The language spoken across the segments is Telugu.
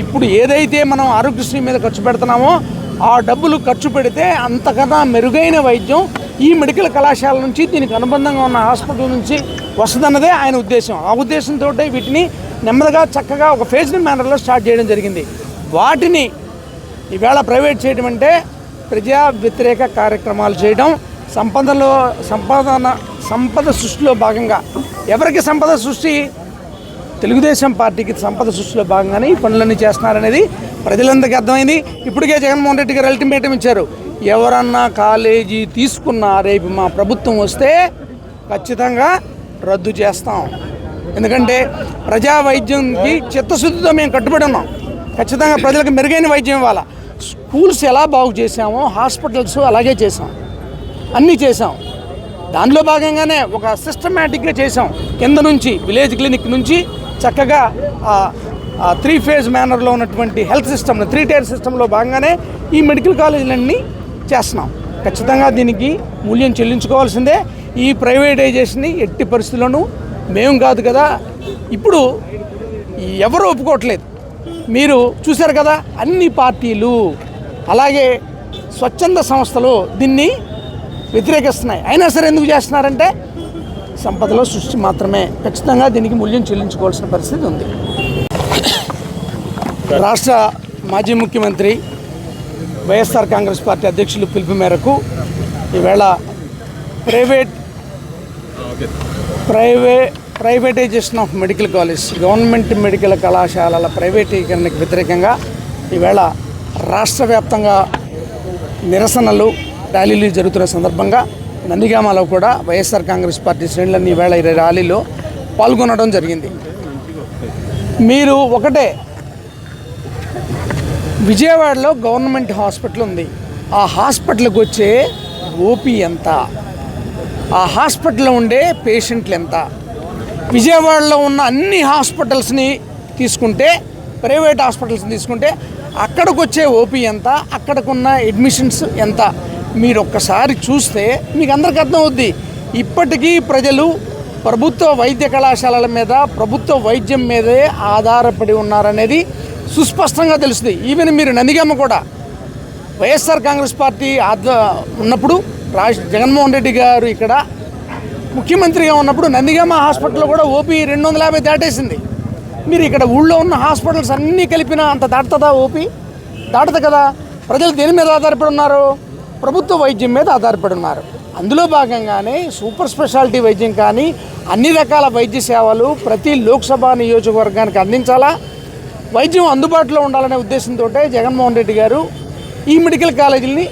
ఇప్పుడు ఏదైతే మనం ఆరోగ్యశ్రీ మీద ఖర్చు పెడుతున్నామో ఆ డబ్బులు ఖర్చు పెడితే అంతకన్నా మెరుగైన వైద్యం ఈ మెడికల్ కళాశాల నుంచి దీనికి అనుబంధంగా ఉన్న హాస్పిటల్ నుంచి వస్తుందన్నదే ఆయన ఉద్దేశం. ఆ ఉద్దేశంతో వీటిని నెమ్మదిగా చక్కగా ఒక ఫేజ్డ్ మేనర్లో స్టార్ట్ చేయడం జరిగింది. వాటిని ఈవేళ ప్రైవేట్ చేయడం అంటే ప్రజా వ్యతిరేక కార్యక్రమాలు చేయడం సంపదలో సంపాదన సంపద సృష్టిలో భాగంగా. ఎవరికి సంపద సృష్టి? తెలుగుదేశం పార్టీకి సంపద సృష్టిలో భాగంగానే ఈ పనులన్నీ చేస్తున్నారనేది ప్రజలందరికీ అర్థమైంది. ఇప్పటికే జగన్మోహన్ రెడ్డి గారు అల్టిమేటం ఇచ్చారు. ఎవరన్నా కాలేజీ తీసుకున్నా రేపు మా ప్రభుత్వం వస్తే ఖచ్చితంగా రద్దు చేస్తాం. ఎందుకంటే ప్రజా వైద్యంకి చిత్తశుద్ధితో మేము కట్టుబడి ఉన్నాం. ఖచ్చితంగా ప్రజలకు మెరుగైన వైద్యం ఇవ్వాలి. స్కూల్స్ ఎలా బాగు చేసామో హాస్పిటల్స్ అలాగే చేసాం అన్నీ చేసాం దానిలో భాగంగానే ఒక సిస్టమేటిక్గా చేసాం కింద నుంచి విలేజ్ క్లినిక్ నుంచి చక్కగా త్రీ ఫేజ్ మేనర్లో ఉన్నటువంటి హెల్త్ సిస్టమ్ త్రీ టైర్ సిస్టంలో భాగంగానే ఈ మెడికల్ కాలేజీలన్నీ చేస్తున్నాం. ఖచ్చితంగా దీనికి మూల్యం చెల్లించుకోవాల్సిందే. ఈ ప్రైవేటైజేషన్ని ఎట్టి పరిస్థితుల్లోనూ మేము కాదు కదా. ఇప్పుడు ఎవరు ఒప్పుకోవట్లేదు. మీరు చూశారు కదా అన్ని పార్టీలు అలాగే స్వచ్ఛంద సంస్థలు దీన్ని వ్యతిరేకిస్తున్నాయి. అయినా సరే ఎందుకు చేస్తున్నారంటే సంపదలో సృష్టి మాత్రమే. ఖచ్చితంగా దీనికి మూల్యం చెల్లించుకోవాల్సిన పరిస్థితి ఉంది. రాష్ట్ర మాజీ ముఖ్యమంత్రి వైఎస్ఆర్ కాంగ్రెస్ పార్టీ అధ్యక్షులు పిలుపు మేరకు ఈవేళ private ప్రైవే privatization of medical college government medical కళాశాలల ప్రైవేటీకరణకు వ్యతిరేకంగా ఈవేళ రాష్ట్ర వ్యాప్తంగా నిరసనలు ర్యాలీలు జరుగుతున్న సందర్భంగా నందిగామలో కూడా వైఎస్ఆర్ కాంగ్రెస్ పార్టీ శ్రేణులన్నీ ఈవేళ ఇరవై ర్యాలీలో పాల్గొనడం జరిగింది. మీరు ఒకటే విజయవాడలో గవర్నమెంట్ హాస్పిటల్ ఉంది. ఆ హాస్పిటల్కి వచ్చే ఓపీ ఎంత? ఆ హాస్పిటల్లో ఉండే పేషెంట్లు ఎంత? విజయవాడలో ఉన్న అన్ని హాస్పిటల్స్ని తీసుకుంటే ప్రైవేట్ హాస్పిటల్స్ని తీసుకుంటే అక్కడికి వచ్చే ఓపీ ఎంత? అక్కడికున్న అడ్మిషన్స్ ఎంత? మీరు ఒక్కసారి చూస్తే మీకు అందరికీ అర్థమవుద్ది. ఇప్పటికీ ప్రజలు ప్రభుత్వ వైద్య కళాశాలల మీద ప్రభుత్వ వైద్యం మీదే ఆధారపడి ఉన్నారనేది సుస్పష్టంగా తెలుస్తుంది. ఈవెన్ మీరు నందిగమ్మ కూడా వైఎస్ఆర్ కాంగ్రెస్ పార్టీ ఆధ్వ ఉన్నప్పుడు రాజ్ జగన్మోహన్ రెడ్డి గారు ఇక్కడ ముఖ్యమంత్రిగా ఉన్నప్పుడు నందిగామ హాస్పిటల్లో కూడా ఓపీ రెండు వందల యాభై దాటేసింది. మీరు ఇక్కడ ఊళ్ళో ఉన్న హాస్పిటల్స్ అన్నీ కలిపిన అంత దాటుతుందా ఓపీ? దాటదు కదా? ప్రజలు దేని మీద ఆధారపడి ఉన్నారు? ప్రభుత్వ వైద్యం మీద ఆధారపడి ఉన్నారు అందులో భాగంగానే సూపర్ స్పెషాలిటీ వైద్యం కానీ అన్ని రకాల వైద్య సేవలు ప్రతి లోక్సభ నియోజకవర్గానికి అందించాలా? వైద్యం అందుబాటులో ఉండాలనే ఉద్దేశంతో జగన్మోహన్ రెడ్డి గారు ఈ మెడికల్ కాలేజీలని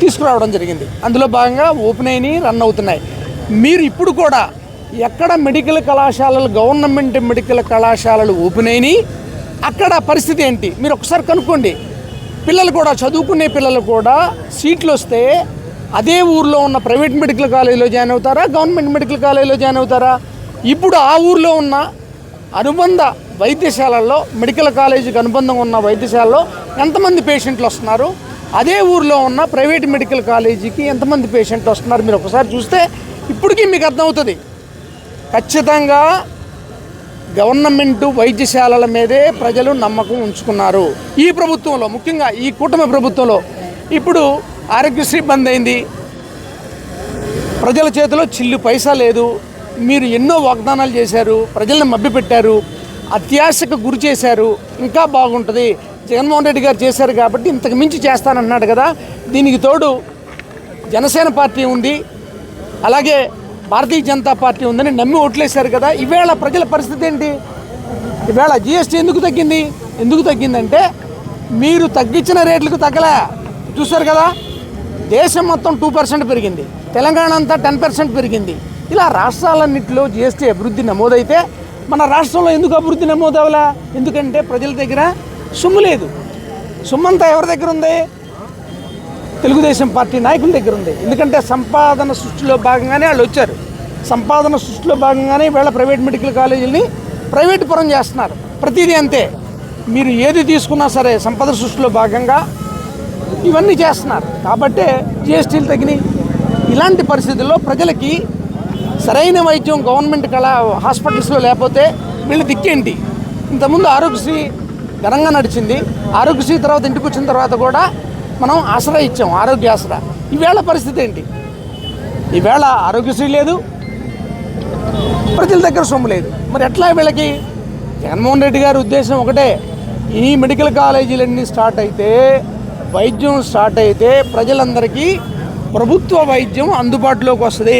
తీసుకురావడం జరిగింది. అందులో భాగంగా ఓపెన్ అయినాయి రన్ అవుతున్నాయి. మీరు ఇప్పుడు కూడా ఎక్కడ మెడికల్ కళాశాలలు గవర్నమెంట్ మెడికల్ కళాశాలలు ఓపెన్ అయినాయి అక్కడ పరిస్థితి ఏంటి? మీరు ఒకసారి కనుక్కోండి. పిల్లలు కూడా చదువుకునే పిల్లలు కూడా సీట్లు వస్తే అదే ఊర్లో ఉన్న ప్రైవేట్ మెడికల్ కాలేజీలో జాయిన్ అవుతారా గవర్నమెంట్ మెడికల్ కాలేజీలో జాయిన్ అవుతారా? ఇప్పుడు ఆ ఊర్లో ఉన్న అనుబంధ వైద్యశాలల్లో మెడికల్ కాలేజీకి అనుబంధం ఉన్న వైద్యశాలలో ఎంతమంది పేషెంట్లు వస్తున్నారు? అదే ఊర్లో ఉన్న ప్రైవేట్ మెడికల్ కాలేజీకి ఎంతమంది పేషెంట్లు వస్తున్నారు? మీరు ఒకసారి చూస్తే ఇప్పటికీ మీకు అర్థమవుతుంది. ఖచ్చితంగా గవర్నమెంట్ వైద్యశాలల మీదే ప్రజలు నమ్మకం ఉంచుకున్నారు. ఈ ప్రభుత్వంలో ముఖ్యంగా ఈ కూటమి ప్రభుత్వంలో ఇప్పుడు ఆరోగ్యశ్రీ బంద్ అయింది. ప్రజల చేతిలో చిల్లు పైసా లేదు. మీరు ఎన్నో వాగ్దానాలు చేశారు ప్రజల్ని మభ్యపెట్టారు అత్యాశకు గురి చేశారు. ఇంకా బాగుంటుంది. జగన్మోహన్ రెడ్డి గారు చేశారు కాబట్టి ఇంతకు మించి చేస్తానన్నాడు కదా. దీనికి తోడు జనసేన పార్టీ ఉంది. అలాగే భారతీయ జనతా పార్టీ ఉందని నమ్మి ఓట్లేశారు కదా ఈవేళ ప్రజల పరిస్థితి ఏంటి? ఈవేళ జిఎస్టీ ఎందుకు తగ్గింది? ఎందుకు తగ్గిందంటే మీరు తగ్గించిన రేట్లకు తగ్గలే. చూశారు కదా దేశం మొత్తం టూ పర్సెంట్ పెరిగింది. తెలంగాణ అంతా టెన్ పర్సెంట్ పెరిగింది. ఇలా రాష్ట్రాలన్నింటిలో జిఎస్టీ అభివృద్ధి నమోదైతే మన రాష్ట్రంలో ఎందుకు అభివృద్ధి నమోదవలా? ఎందుకంటే ప్రజల దగ్గర సొమ్ము లేదు. సొమ్మంతా ఎవరి దగ్గర ఉంది? తెలుగుదేశం పార్టీ నాయకుల దగ్గర ఉంది. ఎందుకంటే సంపాదన సృష్టిలో భాగంగానే వాళ్ళు వచ్చారు. సంపాదన సృష్టిలో భాగంగానే వీళ్ళ ప్రైవేట్ మెడికల్ కాలేజీని ప్రైవేట్ పరం చేస్తున్నారు. ప్రతిదీ అంతే. మీరు ఏది తీసుకున్నా సరే సంపద సృష్టిలో భాగంగా ఇవన్నీ చేస్తున్నారు. కాబట్టే జిఎస్టీలు తగినాయి ఇలాంటి పరిస్థితుల్లో ప్రజలకి సరైన వైద్యం గవర్నమెంట్ కళా హాస్పిటల్స్లో లేకపోతే వీళ్ళు దిక్కేంటి? ఇంతకుముందు ఆరోగ్యశ్రీ ఘనంగా నడిచింది. ఆరోగ్యశ్రీ తర్వాత ఇంటికి వచ్చిన తర్వాత కూడా మనం ఆసరా ఇచ్చాం ఆరోగ్య ఆసరా ఈవేళ పరిస్థితి ఏంటి? ఈవేళ ఆరోగ్యశ్రీ లేదు ప్రజల దగ్గర సొమ్ము లేదు. మరి ఎట్లా వీళ్ళకి? జగన్మోహన్ రెడ్డి గారి ఉద్దేశం ఒకటే ఈ మెడికల్ కాలేజీలన్నీ స్టార్ట్ అయితే వైద్యం స్టార్ట్ అయితే ప్రజలందరికీ ప్రభుత్వ వైద్యం అందుబాటులోకి వస్తుంది.